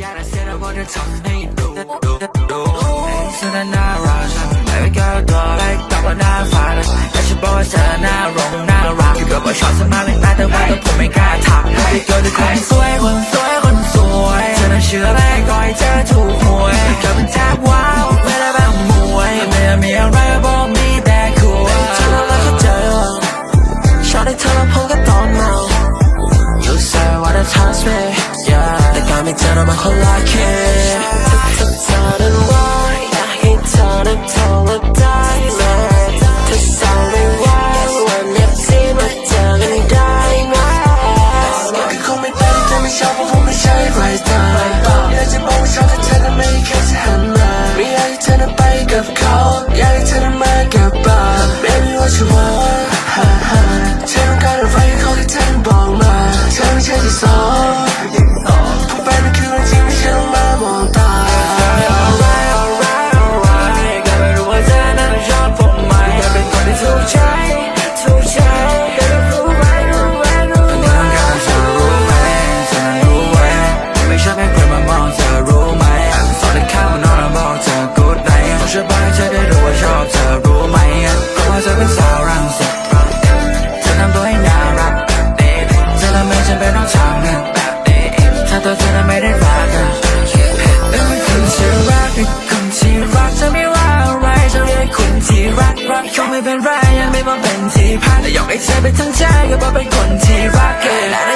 อยากจะเสียแล้วก็จะทำให้ดูดูดูฉันน่ารักไม่ไปเกิดตัวไรกับว่าหน้าฟาเลยแต่ฉันบอกว่าเธอน่ารงน่ารักอยู่กับว่าชอบสมาเล็กน้อยแต่ว่าตัวผมไม่กล้าทักไม่เกิดด้วยคนสวยคนสวยคนสวยเธอน่าเชื่อแม่ก็ให้เธอถูกหวยเกิดเป็นแทบว้าวไม่ได้ การไม่เจอเรามันคนละคิดเธอเธอนั้นว่าอยากให้เธอนั้นโทรมาได้ไหมเธอสั่งไม่ว่าวันนี้ที่มา มามองเธอรู้ไหมตอนที่เข้านอนแล้วบอกเธอ good night ต้องช่วยบอกให้เธอได้รู้ว่าชอบเธอรู้ไหมเพราะว่าเธอเป็นสาวรังสิตเธอทำตัวให้น่ารักเธอทำให้ฉันเป็นน้องชางกันถ้าตัวเธอนั้นไม่ได้รักกันเป็นคนที่รักเป็นคนที่รักจะไม่ว่าอะไรจะเรียกคนที่รักรักคงไม่เป็นไรยังไม่มาเป็นที่พักแต่อยากให้เธอเป็นทั้งใจก็บอกเป็นคนที่รักกันและถ้าอยากขอจะไม่กอดใครได้นะถ้าเธอ